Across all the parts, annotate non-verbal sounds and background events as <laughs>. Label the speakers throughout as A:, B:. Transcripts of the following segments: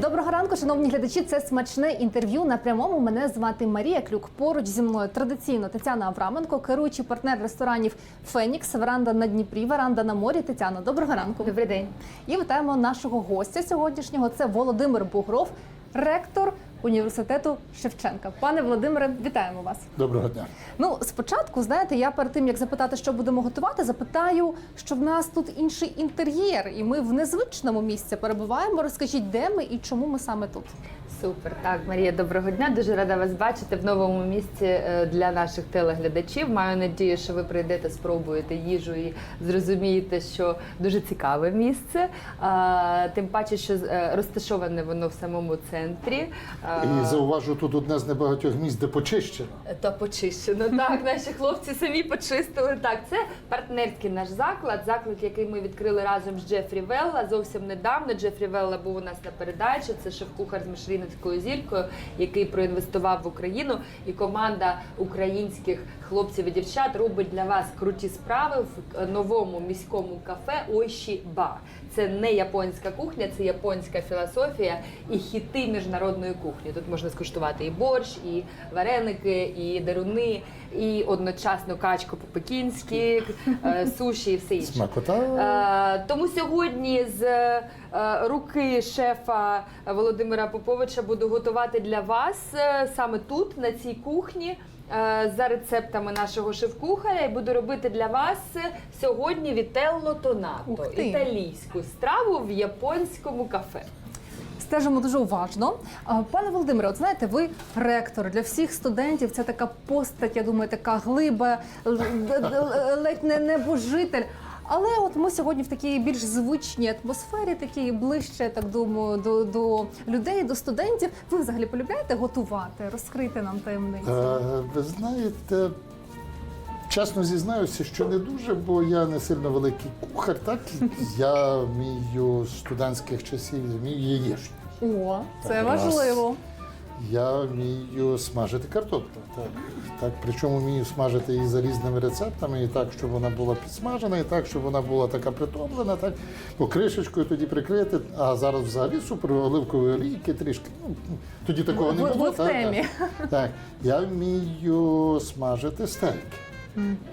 A: Доброго ранку, шановні глядачі. Це смачне інтерв'ю на прямому. Мене звати Марія Клюк. Поруч зі мною традиційно Тетяна Авраменко, керуючий партнер ресторанів Фенікс, веранда на Дніпрі, веранда на морі. Тетяна, доброго ранку.
B: Добрий день.
A: І вітаємо нашого гостя сьогоднішнього. Це Володимир Бугров, ректор університету Шевченка. Пане Володимире, вітаємо вас.
C: Доброго дня.
A: Ну, спочатку, знаєте, я перед тим як запитати, що будемо готувати, запитаю, що в нас тут інший інтер'єр, і ми в незвичному місці перебуваємо. Розкажіть, де ми і чому ми саме тут.
B: Супер. Так, Марія, доброго дня. Дуже рада вас бачити в новому місці е, для наших телеглядачів. Маю надію, що ви прийдете, спробуєте їжу і зрозумієте, що дуже цікаве місце. А, Тим паче, що е, розташоване воно в самому центрі.
C: І зауважу тут одне з небагатьох місць, де почищено.
B: Та почищено. <laughs> Так, наші хлопці самі почистили. Так, це партнерський наш заклад, заклад, який ми відкрили разом з Джефрі Велла. Зовсім недавно. Джефрі Велла був у нас на передачі. Це шеф-кухар з Мишелінівською зіркою, який проінвестував в Україну. І команда українських хлопців і дівчат робить для вас круті справи в новому міському кафе Ойші Ба. Це не японська кухня, це японська філософія і хіти міжнародної кухні. Тут можна скуштувати і борщ, і вареники, і деруни, і одночасно качку по-пекінськи, е, суші і все інше.
C: Смакота.
B: Е, Тому сьогодні з е, руки шефа Володимира Поповича буду готувати для вас саме тут, на цій кухні. Е, За рецептами нашого шеф-кухаря і буду робити для вас е, сьогодні вітелло тонато,
A: Ух ти.
B: італійську страву в японському кафе.
A: Стежимо дуже уважно. А, Пане Володимире, от знаєте, ви ректор для всіх студентів. Це така постать, я думаю, така глиба, л- л- л- ледь не небожитель. Але от ми сьогодні в такій більш звичній атмосфері, такій ближче, так думаю, до, до людей, до студентів. Ви взагалі полюбляєте готувати, розкрити нам таємницю?
C: Е, ви знаєте, чесно зізнаюся, що не дуже, бо я не сильно великий кухар, так <laughs> я вмію з студентських часів, вмію яєчню.
A: О, це
C: Так,
A: важливо.
C: Я вмію смажити картоплю. Так, так, причому вмію смажити її за різними рецептами, і так, щоб вона була підсмажена, і так, щоб вона була така притоплена, так, по кришечкою тоді прикрити. А зараз взагалі супер оливкової олійки трішки. Ну, тоді такого не було.
A: в
C: так,
A: темі.
C: Так, так. Я вмію смажити стейки.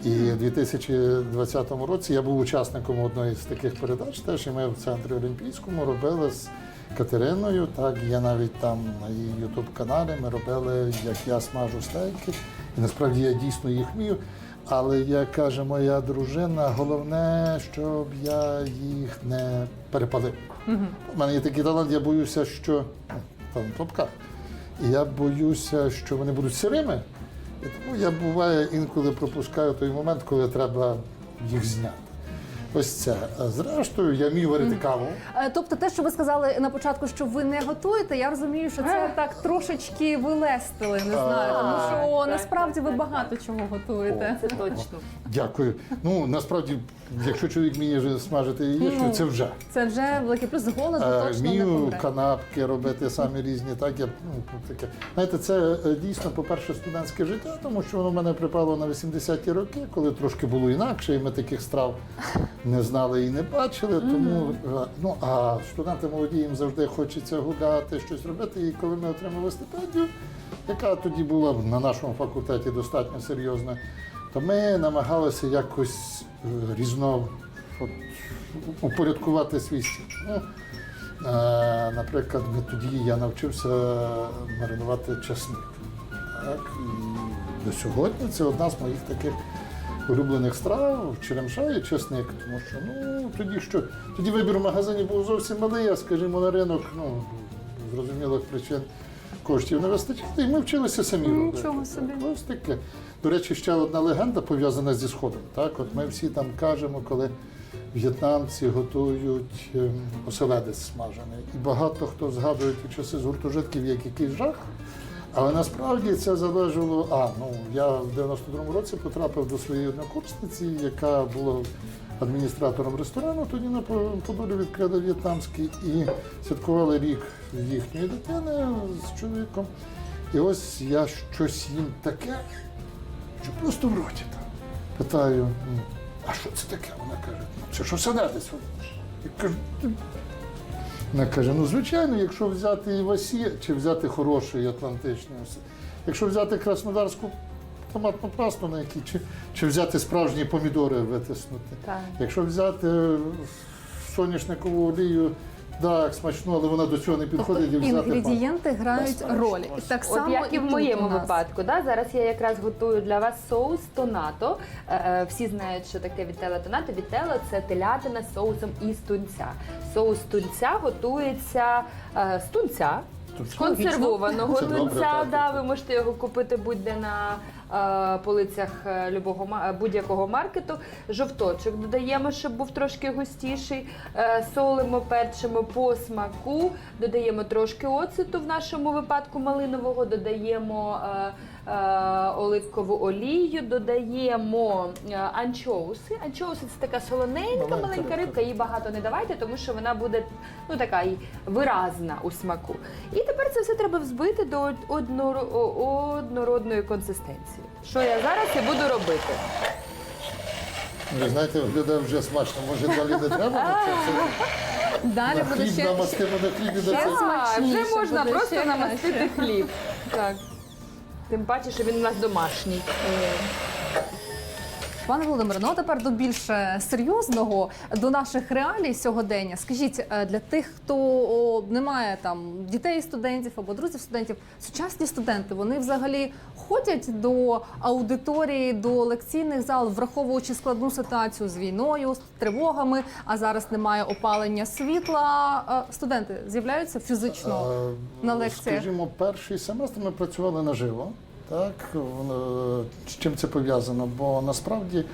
C: І в 2020 році я був учасником одної з таких передач, теж і ми в центрі Олімпійському робили з Катериною. Так, є навіть там на її ютуб-каналі. Ми робили, як я смажу стейки. І насправді я дійсно їх вмію. Але як каже моя дружина, головне, щоб я їх не перепалив. У мене є такий талант, я боюся, що ну, там в топках. І я боюся, що вони будуть сирими. І тому я буває інколи пропускаю той момент, коли треба їх зняти. Ось це. Зрештою, я вмію варити каву.
A: Е, Тобто, те, що ви сказали на початку, що ви не готуєте, я розумію, що це так трошечки вилестили, не знаю, тому що
B: так,
A: насправді ви
B: так,
A: багато чого готуєте.
B: Це точно.
C: Дякую. Ну насправді, якщо чоловік вміє вже смажити яєчню, це вже.
A: Це вже великий плюс з голоду
C: Е,
A: точно не
C: Вмію
A: помре.
C: канапки робити самі різні. Так я ну таке. Знаєте, це е, дійсно, по-перше, студентське життя, тому що воно в мене припало на 80-ті роки, коли трошки було інакше, і ми таких страв не знали і не бачили. Тому е, ну а студенти молоді їм завжди хочеться гуляти, щось робити. І коли ми отримали стипендію, яка тоді була на нашому факультеті достатньо серйозна, то ми намагалися якось е, різно от, упорядкувати свій стіль. Ну, Е, Наприклад, ми тоді я навчився маринувати часник. Так? І до сьогодні це одна з моїх таких улюблених страв, черемша і чесник. Тому що ну, тоді що, тоді вибір в магазині був зовсім малий, а скажімо, на ринок, ну, зрозумілих причин коштів не вистачало, і ми вчилися самі робити.
A: Нічого собі.
C: Ось таке. До речі, ще одна легенда пов'язана зі сходом. Так, от ми всі там кажемо, коли в'єтнамці готують ем, оселедець смажений. І багато хто згадує ті часи з гуртожитків як якийсь жах. Але насправді це залежало. А, ну я в 92-му році потрапив до своєї однокурсниці, яка була адміністратором ресторану. Тоді на По- Подолі відкрили в'єтнамський і святкували рік їхньої дитини з чоловіком. І ось я щось їм таке, що просто в роті там. Питаю, «Ну, а що це таке? Вона каже, ну це що оселедець. Я кажу, «Ти Вона каже: ну звичайно, якщо взяти Івасі, чи взяти хороший атлантичний, осі, якщо взяти краснодарську томатну пасту, на якій, чи, чи взяти справжні помідори витиснути.
B: Так.
C: Якщо взяти е, соняшникову олію, так, смачно, але вона до цього не підходить
A: Тобто
C: взяти.
A: інгредієнти грають роль.
C: ось.
A: Так
B: От
A: само
B: як і в
A: тут
B: моєму
A: у нас.
B: випадку, да? зараз я якраз готую для вас соус тонато. Е, е, Всі знають, що таке вітеле тонато. Вітело це телятина з соусом із тунця. Соус тунця готується е, з тунця. Консервованого
C: Це добре,
B: тунця,
C: так,
B: да, ви можете його купити будь-де на полицях е, любого е, будь-якого маркету. Жовточок додаємо, щоб був трошки густіший. Е, солимо, перчимо по смаку, додаємо трошки оцету в нашому випадку малинового, додаємо е, е, оливкову олію, додаємо е, анчоуси. Анчоуси це така солоненька
C: Маленька
B: маленька
C: рибка.
B: її багато не давайте, тому що вона буде ну така й виразна у смаку. І тепер це все треба взбити до однородної консистенції. Що я зараз і буду робити.
C: Ви знаєте, виглядає вже смачно. Може далі не треба? це все? <laughs>
A: Далі буде
C: хліб
A: ще,
C: намастимо
A: ще
C: на це.
A: смачніше
B: вже можна
A: буде,
B: просто
A: ще
B: намастити
A: краще.
B: хліб. Так. Тим паче, що він у нас домашній.
A: Пане Володимире, ну а тепер до більш е, серйозного, до наших реалій сьогодення. Скажіть, е, для тих, хто не має там дітей студентів або друзів студентів, сучасні студенти вони взагалі ходять до аудиторії, до лекційних залів, враховуючи складну ситуацію з війною, з тривогами. А зараз немає опалення світла. Е, Студенти з'являються фізично. На лекціях?
C: Скажімо, перший семестр ми працювали наживо. Так, з чим це пов'язано? Бо насправді,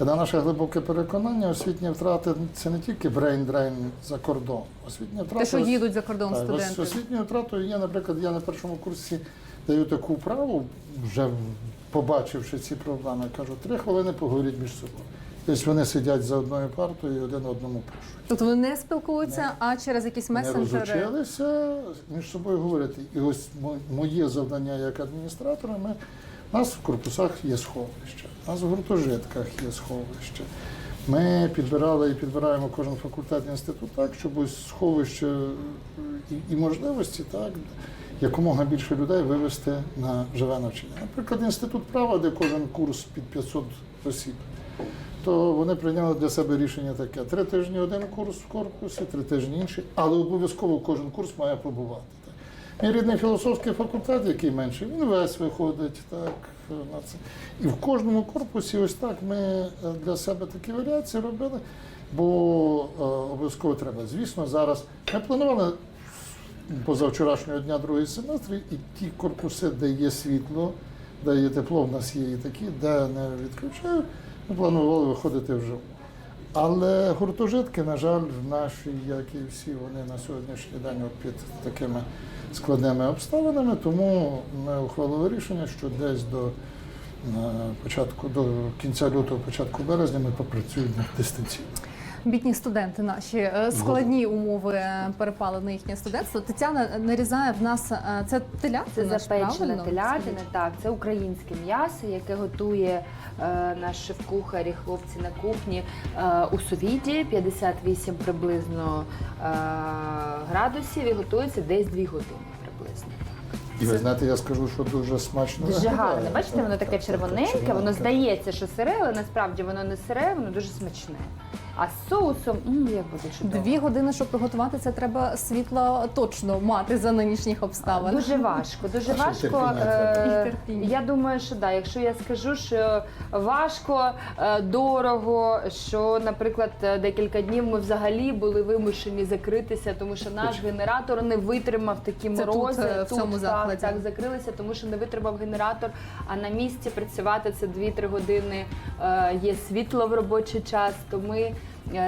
C: на наше глибоке переконання, освітні втрати це не тільки брейн-дрейн за кордон. Освітні втрати
A: Те, що їдуть за кордон
C: Так,
A: студенти.
C: освітньою втратою є, наприклад, я на першому курсі даю таку вправу, вже побачивши ці проблеми, кажу, три хвилини поговоріть між собою. Тобто вони сидять за одною партою і один одному пишуть.
A: Тобто вони не спілкуються, а через якісь
C: Не
A: месенджери.
C: розучилися між собою говорити. І ось моє завдання як адміністратора, ми, у нас в корпусах є сховище, у нас в гуртожитках є сховище. Ми підбирали і підбираємо кожен факультет інститут так, щоб ось сховище і, і можливості так, якомога більше людей вивести на живе навчання. Наприклад, інститут права, де кожен курс під 500 осіб то вони прийняли для себе рішення таке: три тижні один курс в корпусі, три тижні інший, але обов'язково кожен курс має побувати. Так. Мій рідний філософський факультет, який менший, він весь виходить так, на це. І в кожному корпусі ось так ми е, для себе такі варіації робили, бо е, обов'язково треба. Звісно, зараз ми планували позавчорашнього дня другий семестр, і ті корпуси, де є світло, де є тепло, в нас є і такі, де не відключають, ми планували виходити вживу. Але гуртожитки, на жаль, в нашій, як і всі, вони на сьогоднішній день от під такими складними обставинами, тому ми ухвалили рішення, що десь до е, початку, до кінця лютого, початку березня ми попрацюємо дистанційно.
A: Бідні студенти наші е, складні умови е, перепали на їхнє студентство. Тетяна нарізає в нас е, це телятина.
B: Це запечена телятина, так, це українське м'ясо, яке готує е, наш шеф-кухар і хлопці на кухні е, у сувіді 58 приблизно е, градусів і готується десь 2 години приблизно.
C: І ви знаєте, я скажу, що дуже смачно.
B: Дуже гарне. Бачите, воно таке червоненьке, воно здається, що сире, але насправді воно не сире, воно дуже смачне. А з соусом, м, як буде чудово.
A: Дві години, щоб приготувати, це треба світло точно мати за нинішніх обставин.
B: Дуже важко, дуже
C: А ще
B: важко.
C: терпіння
B: Е,
C: треба.
A: І терпіння.
B: Я думаю, що да. Якщо я скажу, що важко, е, дорого, що, наприклад, е, декілька днів ми взагалі були вимушені закритися, тому що наш генератор не витримав такі
A: Це тут,
B: морози.
A: е, в цьому
B: так,
A: закладі.
B: так закрилися, тому що не витримав генератор. А на місці працювати це 2-3 години. е, Є світло в робочий час, то ми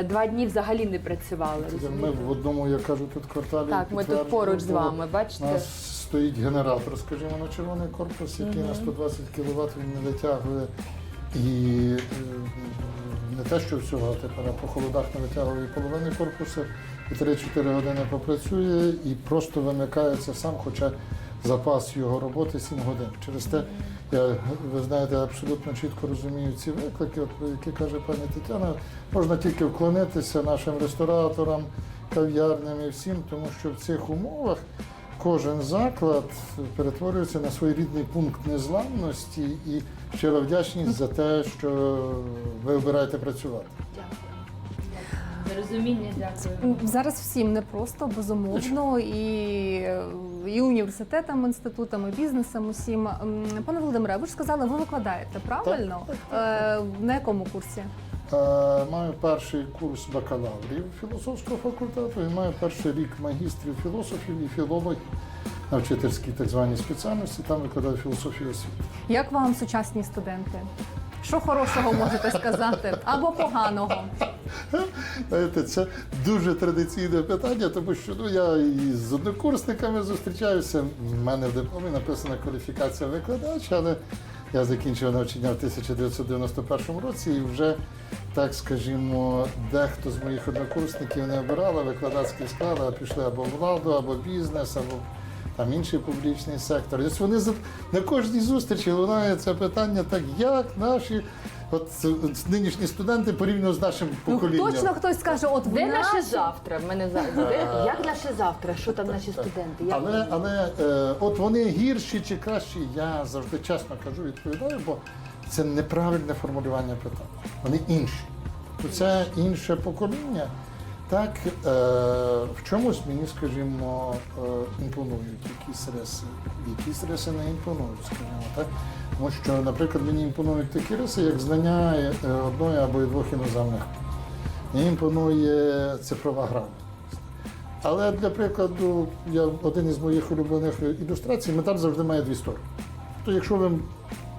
B: два дні взагалі не працювали.
C: Ми в одному, я кажу, тут кварталі.
B: Так, ми тут поруч з вами,
C: У нас стоїть генератор, скажімо, на червоний корпус, який на 120 кВт він не витягує. І е, не те, що всього, а тепер по холодах не витягує половини корпусу, і 3-4 години попрацює, і просто вимикається сам, хоча запас його роботи 7 годин. Через те, я, ви знаєте, абсолютно чітко розумію ці виклики, от, які каже пані Тетяна, можна тільки вклонитися нашим рестораторам, кав'ярням і всім, тому що в цих умовах кожен заклад перетворюється на своєрідний пункт незламності і щира вдячність за те, що ви обираєте працювати.
B: Дякую. За розуміння, дякую.
A: Зараз всім непросто, безумовно, <laughs> і, і університетам, інститутам, і бізнесам усім. Пане Володимире, ви ж сказали, ви викладаєте, правильно? Е, На якому курсі?
C: Е, Маю перший курс бакалаврів філософського факультету і маю перший рік магістрів філософів і філологів на вчительській так званій спеціальності. Там викладаю філософію освіти.
A: Як вам сучасні студенти? Що хорошого можете сказати? Або поганого?
C: Знаєте, це дуже традиційне питання, тому що ну, я і з однокурсниками зустрічаюся. У мене в дипломі написана кваліфікація викладача, але я закінчив навчання в 1991 році і вже, так скажімо, дехто з моїх однокурсників не обирали викладацький склад, а пішли або в владу, або бізнес, або там інший публічний сектор. Ось вони на кожній зустрічі лунає це питання, так як наші от, от нинішні студенти порівняно з нашим
A: Ну,
C: поколінням.
A: точно хтось скаже, от
B: Де наше завтра? В мене зараз. Як наше завтра? Що там наші студенти? Як
C: Але, але е, от вони гірші чи кращі, я завжди чесно кажу, відповідаю, бо це неправильне формулювання питання. Вони інші. Це інше покоління. Так, е, в чомусь мені, скажімо, е, імпонують якісь риси, якісь риси не імпонують, скажімо так. Тому що, наприклад, мені імпонують такі риси, як знання е, одної або двох іноземних. Мені імпонує цифрова грамотність. Але для прикладу, я один із моїх улюблених ілюстрацій, медаль завжди має дві сторони. Тобто, якщо ви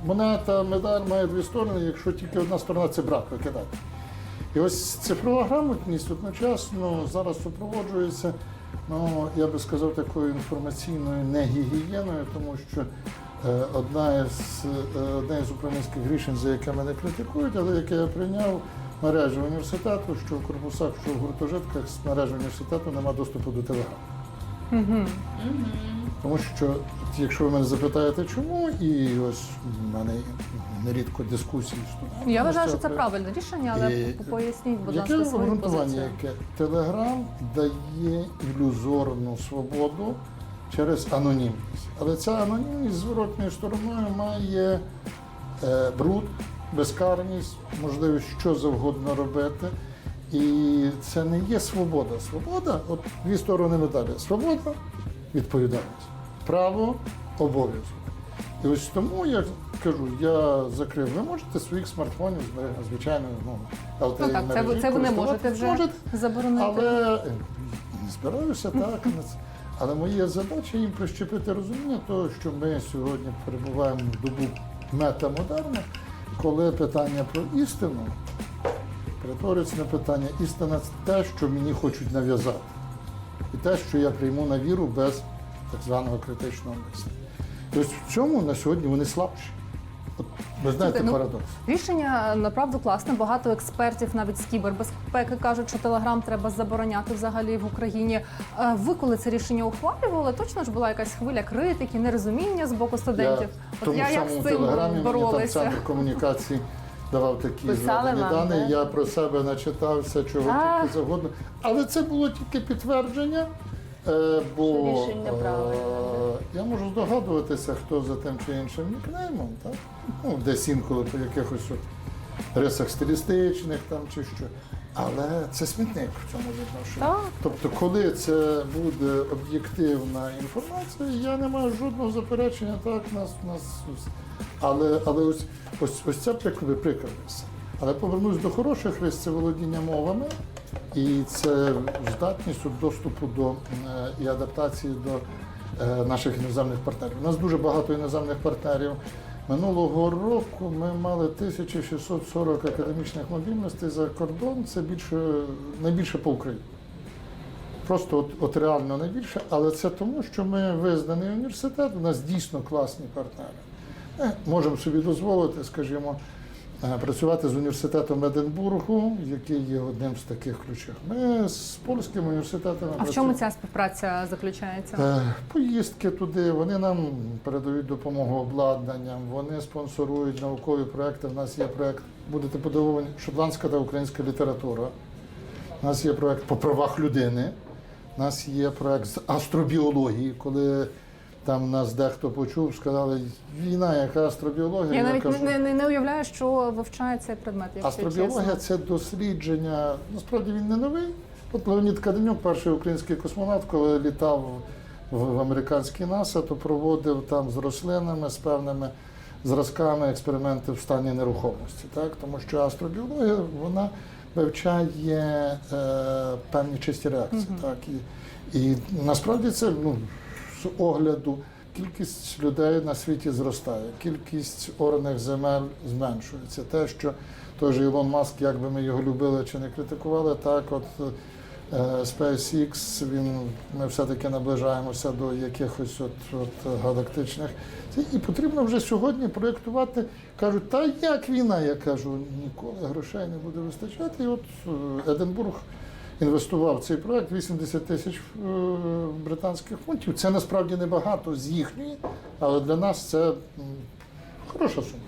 C: монета, медаль має дві сторони, якщо тільки одна сторона це брак викидати. І ось цифрова грамотність одночасно зараз супроводжується, ну я би сказав, такою інформаційною негігієною, тому що е, одна із, е, одне із управлінських рішень, за яке мене критикують, але яке я прийняв мережі університету, що в корпусах, що в гуртожитках з мережі університету немає доступу до телеграму. Тому що, якщо ви мене запитаєте, чому, і ось в мене нерідко дискусії з.
A: Я вважаю, що це правильне рішення, але
C: І-
A: поясніть, будь
C: Яке
A: ласка, свою
C: обґрунтування,
A: позицію.
C: яке Телеграм дає ілюзорну свободу через анонімність. Але ця анонімність зворотною стороною має е, бруд, безкарність, можливість що завгодно робити. І це не є свобода. Свобода, от дві сторони медалі. Свобода, відповідальність, право, обов'язок. І ось тому я кажу, я закрив. Ви можете своїх смартфонів, звичайно, ну, LTE
A: Ну так,
C: мережі
A: це ви не можете вже
C: можете,
A: заборонити.
C: але е, не збираюся так. Але моя задача їм прищепити розуміння того, що ми сьогодні перебуваємо в добу метамодерна, коли питання про істину перетворюється на питання істина це те, що мені хочуть нав'язати. І те, що я прийму на віру без так званого критичного мислення. Тобто в цьому на сьогодні вони слабші. От, ви знаєте
A: ну,
C: парадокс.
A: Рішення направду класне. Багато експертів, навіть з кібербезпеки, кажуть, що телеграм треба забороняти взагалі в Україні. Е, Ви коли це рішення ухвалювали, точно ж була якась хвиля критики, нерозуміння з боку студентів.
C: Я
A: От
C: тому
A: я як з цим
C: телеграмі мені там центр комунікації давав такі
B: Писали
C: дані. Я про себе начитався, чого
B: А.
C: тільки завгодно. Але це було тільки підтвердження. Е, Бо
B: рішення
C: е, я можу здогадуватися, хто за тим чи іншим нікнеймом, так? Ну, десь інколи по якихось от рисах стилістичних там чи що. Але це смітник в цьому відношенні.
A: Так.
C: Тобто, коли це буде об'єктивна інформація, я не маю жодного заперечення, так, нас, нас, але, але ось, ось, ось приклади прикладися. Але повернусь до хороших рис, це володіння мовами і це здатність доступу до е, і адаптації до е, наших іноземних партнерів. У нас дуже багато іноземних партнерів. Минулого року ми мали 1640 академічних мобільностей за кордон. Це більше найбільше по Україні. Просто от, от реально найбільше, але це тому, що ми визнаний університет, у нас дійсно класні партнери. Ми можемо собі дозволити, скажімо, е, працювати з університетом Единбургу, який є одним з таких ключових. Ми з польськими університетами
A: А в чому ця співпраця заключається?
C: Е, Поїздки туди, вони нам передають допомогу обладнанням, вони спонсорують наукові проекти. У нас є проект, будете подивовані, шотландська та українська література. У нас є проект по правах людини. У нас є проект з астробіології, коли там нас дехто почув, сказали, війна, яка астробіологія.
A: Я навіть
C: кажу,
A: не, не, не уявляю, що вивчає цей предмет. Якщо
C: Астробіологія
A: чесно.
C: це дослідження. Насправді він не новий. От Леонід Каденюк, перший український космонавт, коли літав в, американський НАСА, то проводив там з рослинами, з певними зразками експерименти в стані нерухомості. Так? Тому що астробіологія вона вивчає е, певні чисті реакції. Так? І, і насправді це ну, огляду. Кількість людей на світі зростає, кількість орних земель зменшується. Те, що той же Ілон Маск, як би ми його любили чи не критикували, так от е, SpaceX, він, ми все-таки наближаємося до якихось от, от галактичних. І потрібно вже сьогодні проєктувати. Кажуть, та як війна? Я кажу, ніколи грошей не буде вистачати. І от е, Единбург інвестував в цей проект 80 тисяч е, британських фунтів. Це насправді небагато з їхньої, але для нас це хороша сума.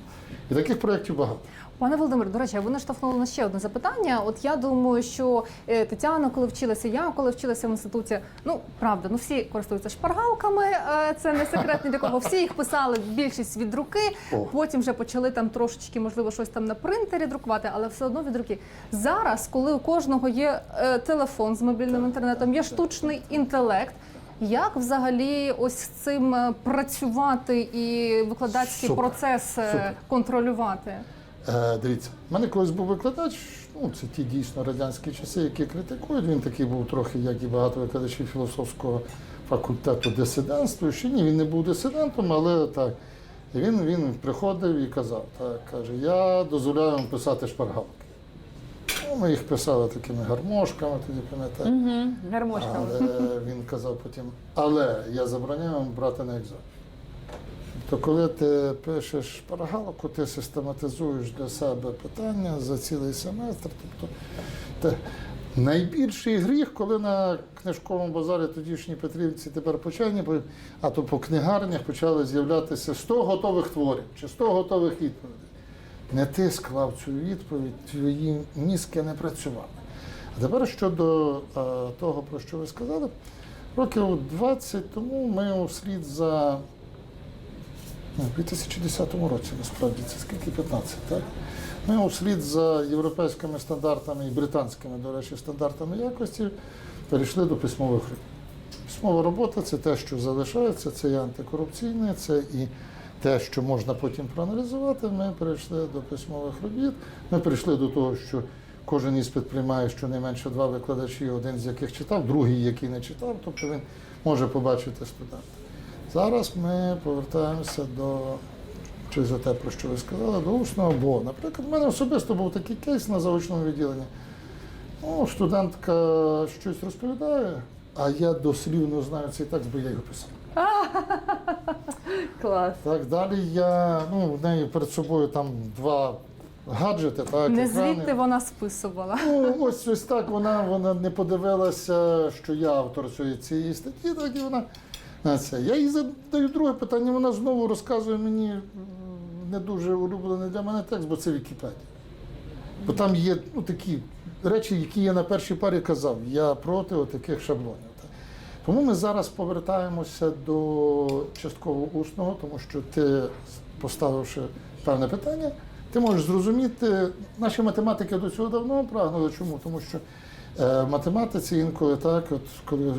C: І таких проєктів багато.
A: Пане Володимир, до речі, ви наштовхнули на ще одне запитання. От я думаю, що е, Тетяна, коли вчилася, я коли вчилася в інституті, ну правда, ну всі користуються шпаргалками, е, це не секрет ні для кого. Всі їх писали більшість від руки. Потім вже почали там трошечки, можливо, щось там на принтері друкувати, але все одно від руки. Зараз, коли у кожного є е, телефон з мобільним інтернетом, є штучний інтелект. Як взагалі ось з цим працювати і викладацький
C: Супер.
A: процес
C: Супер.
A: контролювати?
C: Е, дивіться, в мене колись був викладач, ну це ті дійсно радянські часи, які критикують. Він такий був трохи, як і багато викладачів філософського факультету дисидентства. Ще ні, він не був дисидентом, але так. І він, він приходив і казав, так, каже, я дозволяю вам писати шпаргалки. Ну, ми їх писали такими гармошками, тоді пам'ятаєте.
B: Угу. Гармошка.
C: Але він казав потім, але я забороняю вам брати на екзамен. Тобто, коли ти пишеш шпаргалку, ти систематизуєш для себе питання за цілий семестр. Тобто, те, найбільший гріх, коли на книжковому базарі тодішній Петрівці тепер почайні, а то по книгарнях почали з'являтися 100 готових творів чи 100 готових відповідей. Не ти склав цю відповідь, твої мізки не працювали. А тепер щодо е, того, про що ви сказали, років 20 тому ми вслід за ну, в 2010 році, насправді, це скільки 15, так? Ми вслід за європейськими стандартами і британськими, до речі, стандартами якості перейшли до письмових робіт. Письмова робота це те, що залишається, це і антикорупційне, це і те, що можна потім проаналізувати. Ми перейшли до письмових робіт. Ми прийшли до того, що кожен іспит приймає щонайменше два викладачі, один з яких читав, другий, який не читав, тобто він може побачити студента. Зараз ми повертаємося до чи за те, про що ви сказали, до усного, бо, наприклад, в мене особисто був такий кейс на заочному відділенні. Ну, студентка щось розповідає, а я дослівно знаю цей текст, бо я його писав. <laughs>
B: Клас.
C: Так, далі я, ну, в неї перед собою там два гаджети, так,
A: Не
C: екрани.
A: звідти вона списувала.
C: Ну, ось ось так вона, вона не подивилася, що я автор цієї, статті, так і вона. Я їй задаю друге питання, вона знову розказує мені не дуже улюблений для мене текст, бо це Вікіпедія. Бо там є ну, такі речі, які я на першій парі казав. Я проти таких шаблонів. Тому ми зараз повертаємося до частково усного, тому що ти, поставивши певне питання, ти можеш зрозуміти, наші математики до цього давно прагнули. Чому? Тому що в математиці інколи так, от коли е,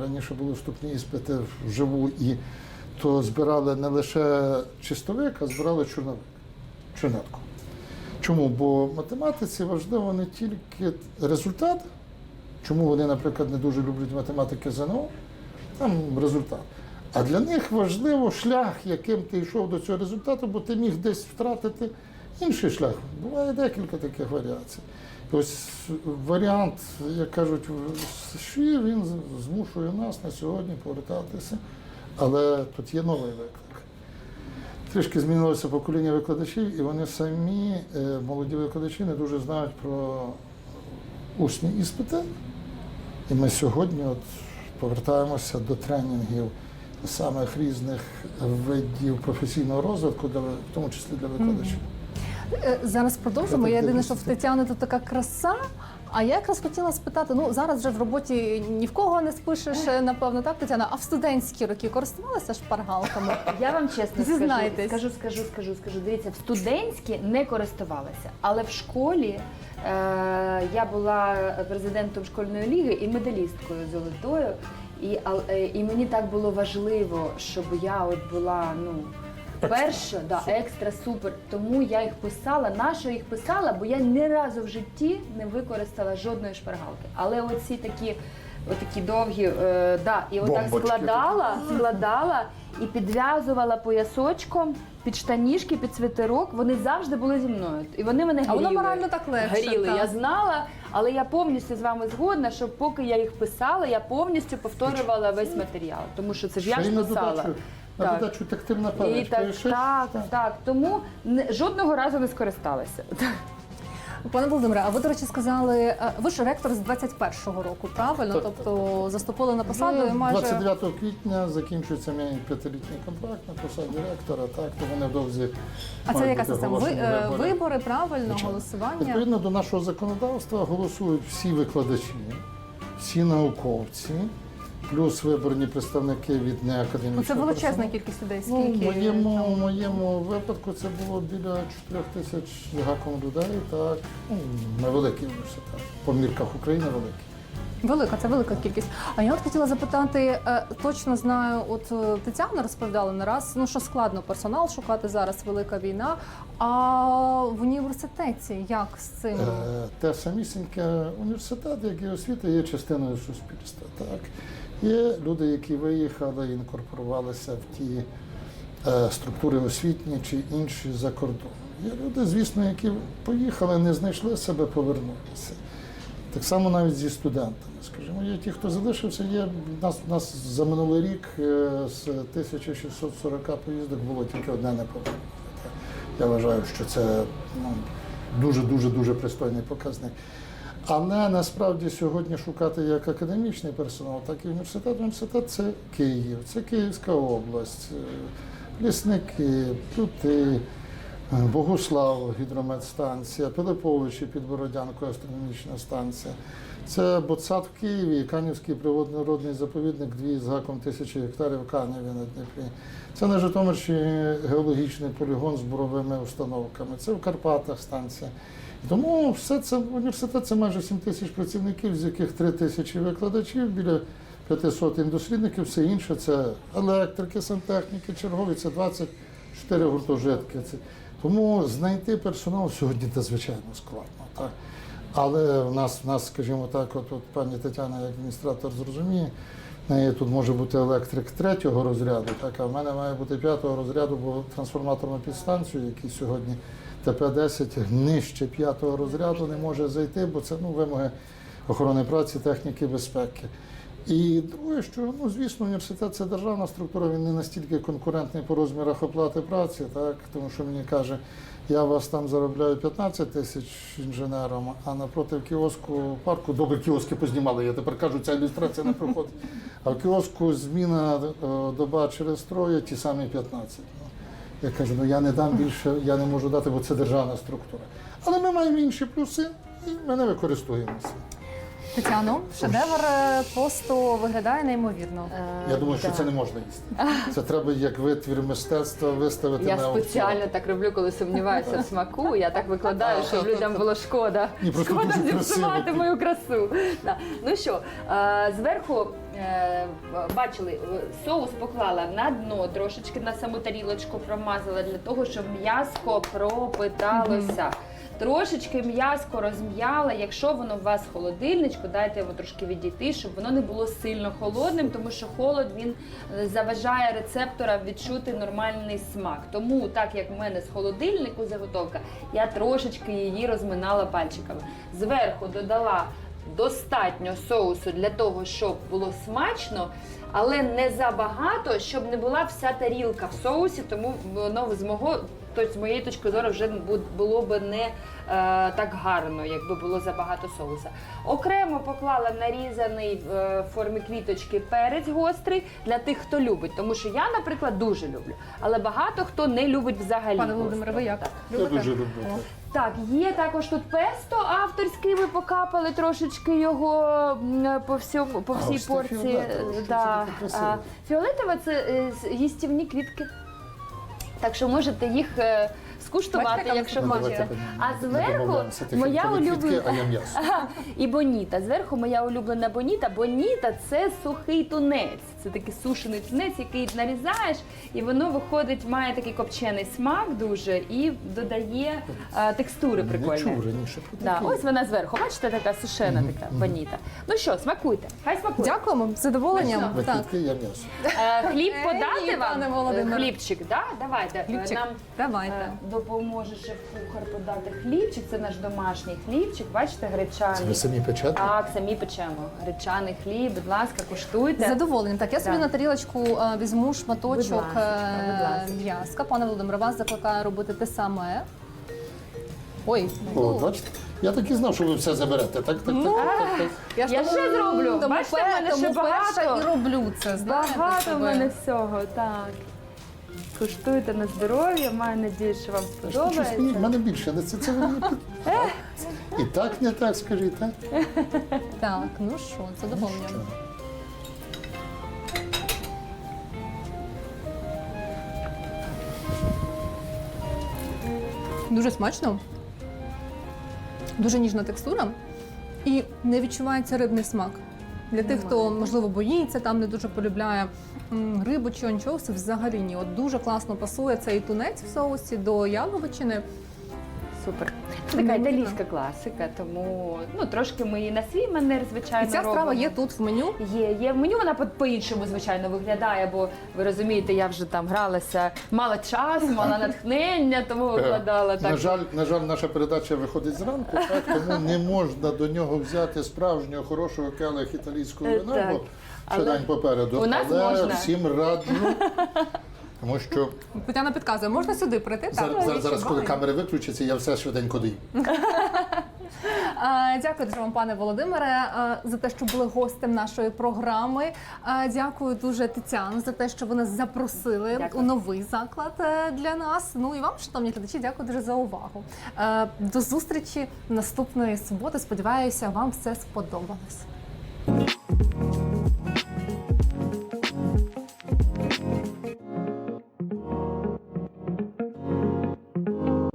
C: раніше були вступні іспити вживу, і то збирали не лише чистовик, а збирали чорновик, чорнетку. Чому? Бо в математиці важливо не тільки результат, чому вони, наприклад, не дуже люблять математики ЗНО, там результат. А для них важливо шлях, яким ти йшов до цього результату, бо ти міг десь втратити інший шлях. Буває декілька таких варіацій. Ось варіант, як кажуть, США, він змушує нас на сьогодні повертатися, але тут є новий виклик. Трішки змінилося покоління викладачів, і вони самі, е, молоді викладачі, не дуже знають про усні іспити. І ми сьогодні от повертаємося до тренінгів самих різних видів професійного розвитку, для, в тому числі для викладачів.
A: Е, Зараз продовжимо.
C: Я
A: єдине, що в. Тетяни тут така краса. А я якраз хотіла спитати: ну зараз вже в роботі ні в кого не спишеш, е, напевно, так, Тетяна. А в студентські роки користувалася шпаргалками?
B: Я вам чесно скажу, скажу, скажу, скажу, скажу. Дивіться, в студентські не користувалася, але в школі е, я була президентом школьної ліги і медалісткою золотою. І, е, і мені так було важливо, щоб я от була ну перша, да, екстра супер. Тому я їх писала. На що їх писала? Бо я ні разу в житті не використала жодної шпаргалки. Але оці такі, отакі довгі, е, да, і отак
C: Бомбочки
B: складала, складала і підв'язувала поясочком під штанішки, під свитерок. Вони завжди були зі мною. І вони мене
A: А
B: гріли.
A: воно морально так легше.
B: Гріли,
A: так.
B: я знала, але я повністю з вами згодна, що поки я їх писала, я повністю повторювала весь матеріал. Тому що це ж я ж писала.
C: додачу, на
B: Так.
C: додачу тактильна
B: І
C: паличка.
B: так, так, так. Тому не- жодного разу не скористалася.
A: Пане Володимире, а ви, до речі, сказали, е, ви ж ректор з 21-го року, правильно?
C: Так, так,
A: Тобто заступили на посаду і майже
C: 29 квітня закінчується мій п'ятилітній контракт на посаді ректора, так, тому невдовзі.
A: а це
C: мають
A: яка
C: бути
A: система? Ви,
C: оголошені
A: е,
C: вибори.
A: вибори, правильно,
C: Звичайно.
A: голосування.
C: Відповідно до нашого законодавства голосують всі викладачі, всі науковці, плюс виборні представники від неакадемічного
A: Ну, це величезна кількість людей.
C: Ну, в
A: Скільки
C: моєму,
A: там?
C: в моєму випадку це було біля 4 тисяч з гаком людей, так, ну, невеликий університет. По мірках України великий.
A: Велика, це велика кількість. А я от хотіла запитати, е, точно знаю, от е, Тетяна розповідала не раз, ну що складно персонал шукати зараз, велика війна. А в університеті як з цим?
C: Е, Те самісіньке університет, як і освіта, є частиною суспільства. Так? Є люди, які виїхали, інкорпорувалися в ті е, структури освітні чи інші за кордон. Є люди, звісно, які поїхали, не знайшли себе, повернулися. Так само навіть зі студентами. Скажімо, є ті, хто залишився, є нас, в нас за минулий рік е, з 1640 поїздок було тільки одне неповернення. Я вважаю, що це ну, дуже дуже дуже пристойний показник. Але насправді сьогодні шукати як академічний персонал, так і університет. Університет це Київ, це Київська область, е, лісники, Плюти, е, Богуслав, гідрометстанція, Пилиповичі під Бородянкою астрономічна станція. Це Боцат в Києві Канівський природний заповідник, дві з гаком тисячі гектарів в Каневі на Дніпрі. Це на Житомирщині геологічний полігон з буровими установками. Це в Карпатах станція. Тому все це університет це майже 7 тисяч працівників, з яких 3 тисячі викладачів, біля 500 дослідників, все інше це електрики, сантехніки, чергові, це 24 гуртожитки. Тому знайти персонал сьогодні надзвичайно складно. Так? Але в нас, в нас, скажімо так, от, от пані Тетяна, як адміністратор, зрозуміє, тут може бути електрик третього розряду, так, а в мене має бути п'ятого розряду, бо трансформаторну підстанцію, який сьогодні ТП-10 нижче п'ятого розряду не може зайти, бо це ну, вимоги охорони праці, техніки, безпеки. І друге, що ну звісно, університет це державна структура, він не настільки конкурентний по розмірах оплати праці, так тому що мені каже, я вас там заробляю 15 тисяч інженером, а напроти кіоску парку добре кіоски познімали. Я тепер кажу, ця ілюстрація не проходить. А в кіоску зміна е, доба через троє, ті самі 15. Я кажу, ну я не дам більше, я не можу дати, бо це державна структура. Але ми маємо інші плюси, і ми не використовуємося.
A: Тетяно, шедевр е, просто виглядає неймовірно.
C: Я думаю, що це не можна їсти. Це треба як витвір мистецтва виставити
B: Я
C: на аукціон.
B: спеціально так роблю, коли сумніваюся в смаку. Я так викладаю, щоб людям було шкода.
C: Ні,
B: Шкода зіпсувати мою красу. Да. Ну що, е, зверху е, бачили, е, соус поклала на дно, трошечки на саму тарілочку промазала для того, щоб м'яско пропиталося. Трошечки м'яско розм'яла. Якщо воно у вас в холодильничку, дайте його трошки відійти, щоб воно не було сильно холодним, тому що холод він е, заважає рецепторам відчути нормальний смак. Тому, так як в мене з холодильнику заготовка, я трошечки її розминала пальчиками. Зверху додала достатньо соусу для того, щоб було смачно. Але не забагато, щоб не була вся тарілка в соусі, тому воно з то з моєї точки зору вже було б не е, так гарно, якби було забагато соуса. Окремо поклала нарізаний е, в формі квіточки перець гострий для тих, хто любить. Тому що я, наприклад, дуже люблю. Але багато хто не любить взагалі.
A: Пане Володимире, ви як?
C: Я дуже люблю. Так.
B: Є також тут песто авторський. Ми покапали трошечки його по всьому по всій
C: це
B: порції.
C: фіолетове,
B: Да. А, Фіолетова це е, з- їстівні квітки. Так що можете їх е, скуштувати,
A: Бачите,
B: якщо
C: Ну,
B: хочете. А зверху
C: домовляємося. Ти
B: моя улюблена
C: а я м'ясо.
B: Ага, і боніта. Зверху моя улюблена боніта. Боніта це сухий тунець. Це такий сушений тунець, який нарізаєш, і воно виходить, має такий копчений смак дуже і додає е, текстури
C: Не
B: прикольні.
C: чув раніше про
B: Да,
C: таке.
B: ось вона зверху. Бачите, така сушена, така боніта. Ну що, смакуйте, хай смакує.
A: Дякуємо, з задоволенням. Так.
C: квітки я м'ясо.
B: Е, хліб
A: Е,
B: подати
A: ні,
B: вам?
A: пане Володимире.
B: Е, Хлібчик, да? Давайте. Е,
A: Хлібчик,
B: Нам
A: давайте.
B: е, допоможе шеф-кухар подати хлібчик. Це наш домашній хлібчик. Бачите, гречаний.
C: Це ви самі печете?
B: Так, самі печемо. Гречаний хліб, будь ласка, куштуйте.
A: З задоволенням. Так, я собі
B: Да.
A: на тарілочку е, візьму шматочок
B: ласочка,
A: е,
B: будь ласочка.
A: м'яска. Пане Володимире, вас закликаю робити те саме. Ой,
C: О,
A: ну,
C: бачите? Я так і знав, що ви все заберете. Так, так, так,
A: Ну,
C: так, так.
A: я, ж
B: Я
A: тому-
B: ще зроблю.
A: Тому,
B: Бачите, в мене ще багато.
A: і роблю це. Знаєте,
B: Багато в мене всього, так. Куштуйте на здоров'я, маю надію, що вам
C: мені- в мене більше, не це, це мені <laughs> І так не так, скажіть, так?
A: Так, ну що, з задоволенням. Дуже смачно, дуже ніжна текстура і не відчувається рибний смак. Для тих, хто можливо боїться, там не дуже полюбляє м, рибу чи анчоуси, взагалі ні. От дуже класно пасує цей тунець в соусі до яловичини.
B: Супер. Це така італійська класика, тому ну трошки ми її на свій манер,
A: І
B: звичайно.
A: ця страва
B: робимо.
A: є тут в меню.
B: Є, є в меню, вона по- по-іншому, звичайно, виглядає, бо ви розумієте, я вже там гралася, мала час, мала натхнення, тому викладала так.
C: На жаль, на жаль, наша передача виходить зранку, так, тому не можна до нього взяти справжнього хорошого келих італійського
B: Е,
C: вина,
B: так.
C: бо ще
B: Але
C: день попереду.
B: у нас
C: Але
B: можна.
C: всім раджу, тому що
A: Тетяна підказує, можна сюди прийти? Так,
C: зараз, зараз, зараз, коли камери виключаться, я все швиденько доїм. <laughs>
A: Дякую дуже вам, пане Володимире, за те, що були гостем нашої програми. Дякую дуже Тетяно за те, що ви нас запросили
B: Дякую.
A: у новий заклад е, для нас. Ну і вам, шановні глядачі, дякую дуже за увагу. Е, До зустрічі наступної суботи. Сподіваюся, вам все сподобалось.